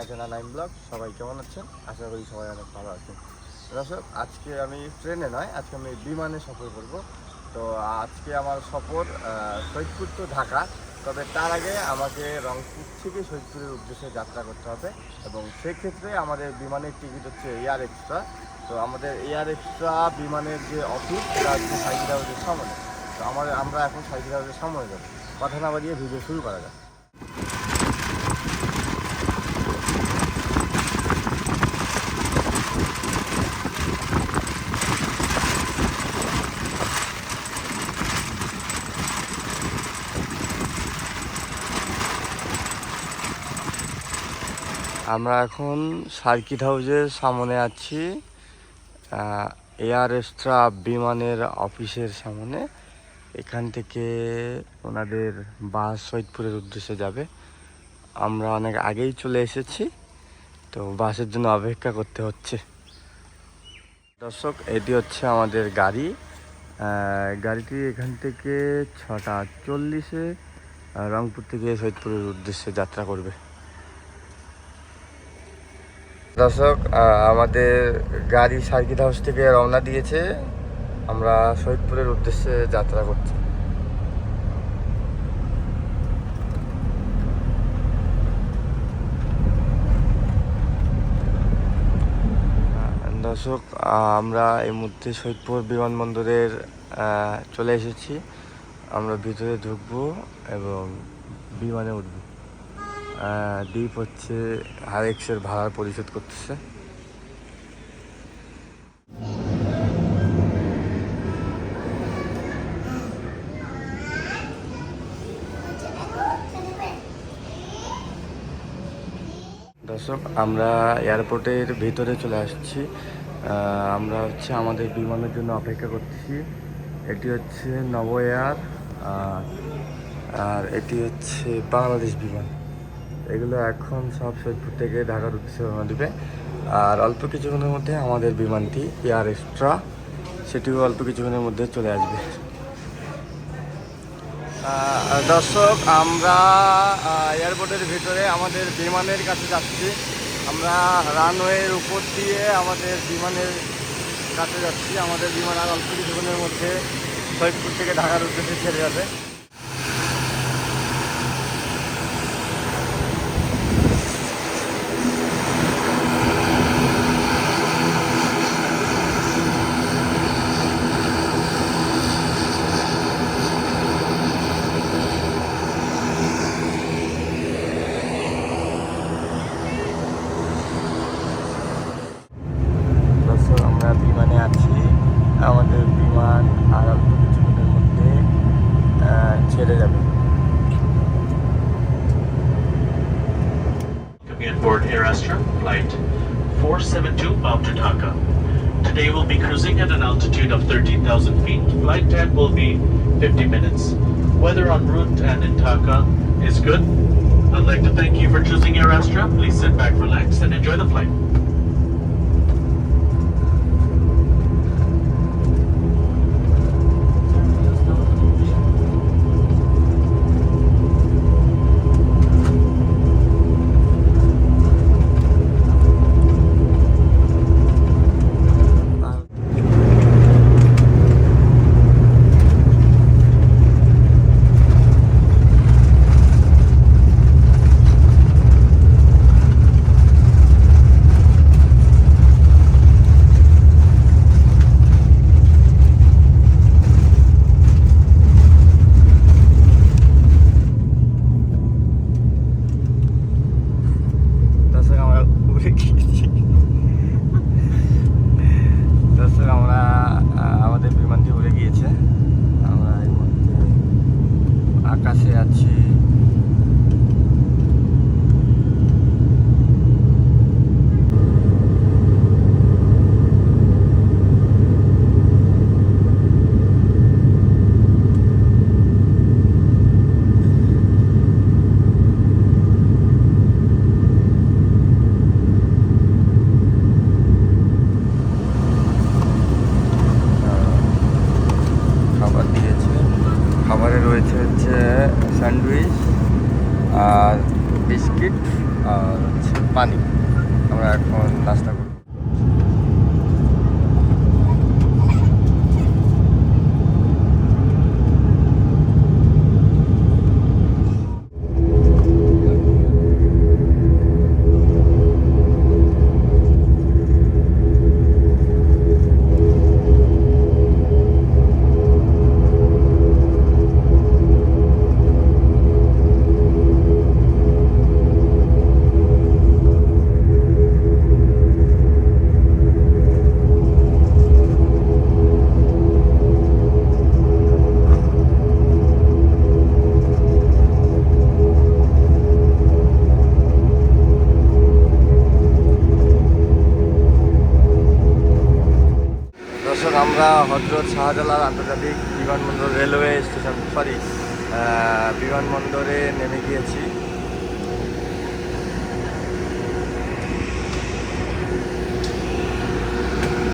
My channel nine blog. সবাই কেমন আছেন? আশা করি সবাই অনেক ভালো আছেন। দর্শক, আজকে আমি ট্রেনে নয়, আজকে আমি বিমানে সফর করব। তো আজকে আমার সফর সৈয়দপুর টু ঢাকা। তবে তার আগে আমাকে রংপুর থেকে সৈয়দপুরের উদ্দেশ্যে যাত্রা করতে হবে এবং সেক্ষেত্রে আমাদের বিমানের টিকিট হচ্ছে এয়ার এক্সট্রা তো আমাদের এয়ার এক্সট্রা বিমানের যে অফিস হচ্ছে সাইকেল হাউসের সামনে। তো আমাদের, আমরা এখন সাইকেল হাউসের সামনে যাব। কথা না বাড়িয়ে ভিডিও শুরু করা যাক। আমরা এখন সার্কিট হাউসের সামনে আছি এয়ার এক্সট্রা বিমানের অফিসের সামনে। এখান থেকে ওনাদের বাস সৈদপুরের উদ্দেশ্যে যাবে। আমরা অনেক আগেই চলে এসেছি, তো বাসের জন্য অপেক্ষা করতে হচ্ছে। দর্শক, এটি হচ্ছে আমাদের গাড়ি। গাড়িটি এখান থেকে ছটা চল্লিশে রংপুর থেকে সৈয়দপুরের উদ্দেশ্যে যাত্রা করবে। দর্শক আমাদের গাড়ি সার্কিট হাউস থেকে রওনা দিয়েছে। আমরা সৈয়দপুরের উদ্দেশ্যে যাত্রা করছি। দর্শক আমরা এই মুহূর্তে সৈয়দপুর বিমানবন্দরের চলে এসেছি। আমরা ভিতরে ঢুকবো এবং বিমানে উঠবো। দ্বীপ হচ্ছে হারেক্সের ভাড়া পরিশোধ করতেছে। দর্শক, আমরা এয়ারপোর্টের ভিতরে চলে আসছি। আমরা হচ্ছে আমাদের বিমানের জন্য অপেক্ষা করছি এটি হচ্ছে নব এয়ার আর আর এটি হচ্ছে বাংলাদেশ বিমান। এগুলো এখন সব সৈয়দপুর থেকে ঢাকার উদ্দেশ্যে রওনা দিবে। আর অল্প কিছুক্ষণের মধ্যে আমাদের বিমানটি এয়ার এক্সট্রা সেটিও অল্প কিছুক্ষণের মধ্যে চলে আসবে। দর্শক, আমরা এয়ারপোর্টের ভিতরে আমাদের বিমানের কাছে যাচ্ছি। আমরা রানওয়ের উপর দিয়ে আমাদের বিমানের কাছে যাচ্ছি। আমাদের বিমান আর অল্প কিছুক্ষণের মধ্যে সৈয়দপুর থেকে ঢাকার উদ্দেশ্যে ছেড়ে যাবে। ছেড়ে যাবে Coming aboard Air Astra flight 472 bound to Dhaka. Today we'll be cruising at an altitude of 13,000 feet. Flight time will be 50 minutes. Weather en route and in Dhaka is good. I'd like to thank you for choosing Air Astra. Please sit back, relax, and enjoy the flight. রয়েছে হচ্ছে sandwich আর biscuit আর হচ্ছে পানি। আমরা এখন নাস্তা করব। হজরত শাহজালাল আন্তর্জাতিক বিমানবন্দর রেলওয়ে স্টেশন সরি বিমানবন্দরে নেমে গিয়েছি।